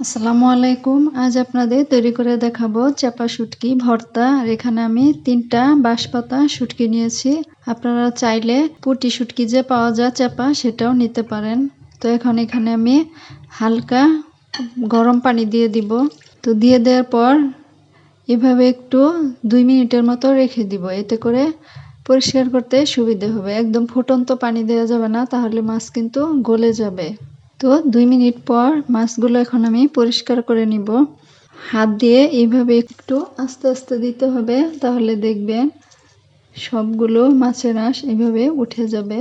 আসসালামু আলাইকুম। আজ আপনাদের তৈরি করে দেখাবো চাপা শুটকি, ভর্তা। আর এখানে আমি তিনটা বাঁশপাতা শুটকি নিয়েছি। আপনারা চাইলে পুটি শুটকি যে পাওয়া যায় চাপা, সেটাও নিতে পারেন। তো এখন এখানে আমি হালকা গরম পানি দিয়ে দিব। তো দিয়ে দেওয়ার পর এভাবে একটু দুই মিনিটের মতো রেখে দিব। এতে করে পরিষ্কার করতে সুবিধে হবে। একদম ফুটন্ত পানি দেওয়া যাবে না, তাহলে মাছ কিন্তু গলে যাবে। তো দুই মিনিট পর মাছগুলো এখন আমি পরিষ্কার করে নিব। হাত দিয়ে এইভাবে একটু আস্তে আস্তে দিতে হবে, তাহলে দেখবেন সবগুলো মাছের আঁশ এভাবে উঠে যাবে।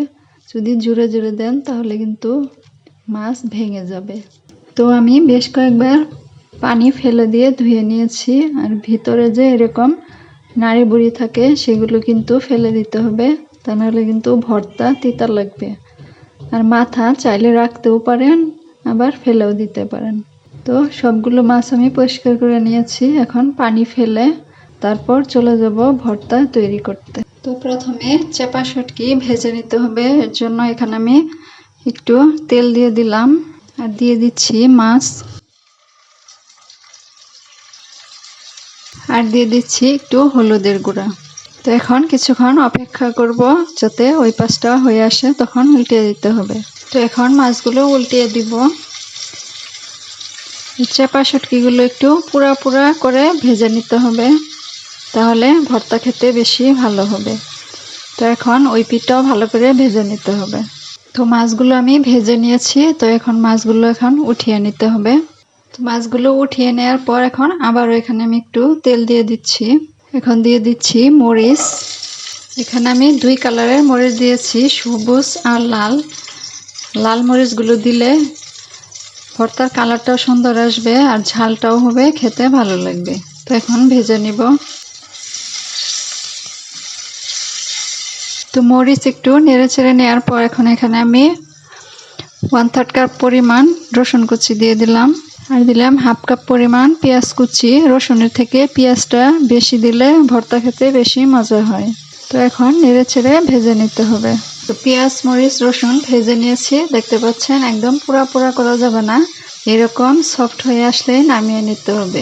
যদি জোরে জুড়ে দেন, তাহলে কিন্তু মাছ ভেঙে যাবে। তো আমি বেশ কয়েকবার পানি ফেলে দিয়ে ধুয়ে নিয়েছি, আর ভিতরে যে এরকম নাড়ি বুড়ি থাকে, সেগুলো কিন্তু ফেলে দিতে হবে। তা নাহলে কিন্তু ভর্তা তিতা লাগবে। আর মাথা চাইলে রাখতেও পারেন, আবার ফেলেও দিতে পারেন। তো সবগুলো মাছ আমি পরিষ্কার করে নিয়েছি, এখন পানি ফেলে তারপর চলে যাব ভর্তা তৈরি করতে। তো প্রথমে চেপা শুটকি ভেজে নিতে হবে, এর জন্য এখানে আমি একটু তেল দিয়ে দিলাম আর দিয়ে দিচ্ছি মাছ। আর দিয়ে দিচ্ছি একটু হলুদের গুঁড়া। তো এখন কিছুক্ষণ অপেক্ষা করব যাতে ওই পাশটা হয়ে আসে, তখন উল্টিয়ে দিতে হবে। তো এখন মাছগুলো উল্টিয়ে দিব। চেপা শুটকিগুলো একটু পুরা পুরা করে ভেজে নিতে হবে, তাহলে ভর্তা খেতে বেশি ভালো হবে। তো এখন ওই পিঠটাও ভালো করে ভেজে নিতে হবে। তো মাছগুলো আমি ভেজে নিয়েছি, তো এখন মাছগুলো এখন উঠিয়ে নিতে হবে। তো মাছগুলো উঠিয়ে নেওয়ার পর এখন আবারও এখানে আমি একটু তেল দিয়ে দিচ্ছি। এখন দিয়ে দিচ্ছি মরিচ। এখানে আমি দুই কালারের মরিচ দিয়েছি, সবুজ আর লাল। লাল মরিচগুলো দিলে ভর্তার কালারটাও সুন্দর আসবে আর ঝালটাও হবে, খেতে ভালো লাগবে। তো এখন ভেজে নিব। তো মরিচ একটু নেড়ে চেড়ে নেওয়ার পর এখন এখানে আমি ওয়ান থার্ড কাপ পরিমাণ রসুন কুচি দিয়ে দিলাম। আর দিলাম হাফ কাপ পরিমাণ পেঁয়াজ কুচি। রসুনের থেকে পেঁয়াজটা বেশি দিলে ভর্তা খেতে বেশি মজা হয়। তো এখন নেড়ে ছেড়ে ভেজে নিতে হবে। তো পেঁয়াজ, মরিচ, রসুন ভেজে নিয়েছি। দেখতে পাচ্ছেন একদম পুরা পুরা করা যাবে না। এরকম সফট হয়ে আসলে নামিয়ে নিতে হবে।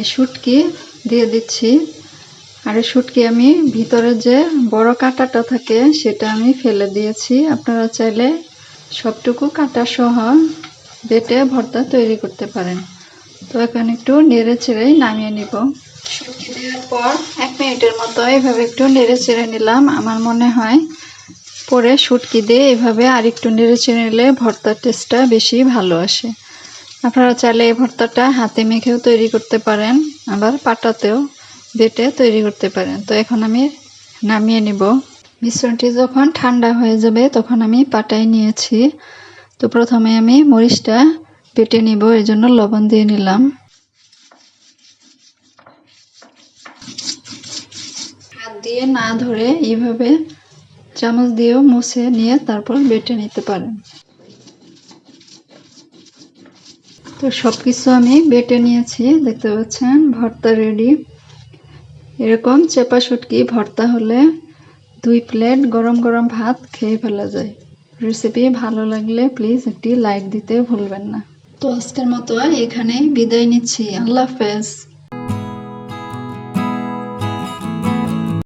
এই শুটকি দিয়ে দিচ্ছি। আর এই শুটকি আমি ভিতরে যে বড় কাঁটাটা থাকে, সেটা আমি ফেলে দিয়েছি। আপনারা চাইলে সবটুকু কাঁটা সহ বেটে ভর্তা তৈরি করতে পারেন। তো এখন একটু নেড়ে ছেড়েই নামিয়ে নিব। শুটকি দেওয়ার পর এক মিনিটের মতো এভাবে একটু নেড়ে চেড়ে নিলাম। আমার মনে হয় পরে শুটকি দিয়ে এভাবে আর একটু নেড়ে চেড়ে নিলে ভর্তার টেস্টটা বেশি ভালো আসে। আপনারা চাইলে এই ভর্তাটা হাতে মেখেও তৈরি করতে পারেন, আবার পাটাতেও বেটে তৈরি করতে পারেন। তো এখন আমি নামিয়ে নিব। মিশ্রণটি যখন ঠান্ডা হয়ে যাবে তখন আমি পাটায় নিয়েছি। তো প্রথমে আমি মরিচটা বেটে নিব, এর জন্য লবণ দিয়ে নিলাম। হাত দিয়ে না ধরে এইভাবে চামচ দিয়েও মুছে নিয়ে তারপর বেটে নিতে পারেন। তো সব কিছু আমি বেটে নিয়েছি, দেখতে পাচ্ছেন, ভর্তা রেডি এরকম চেপা শুটকি ভর্তা হলে দুই প্লেট গরম গরম ভাত খেয়ে ফেলা যায়। রেসিপি ভালো লাগলে প্লিজ একটি লাইক দিতে ভুলবেন না। তো আজকের মতো এখানে বিদায় নিচ্ছি। আল্লাহ হাফেজ।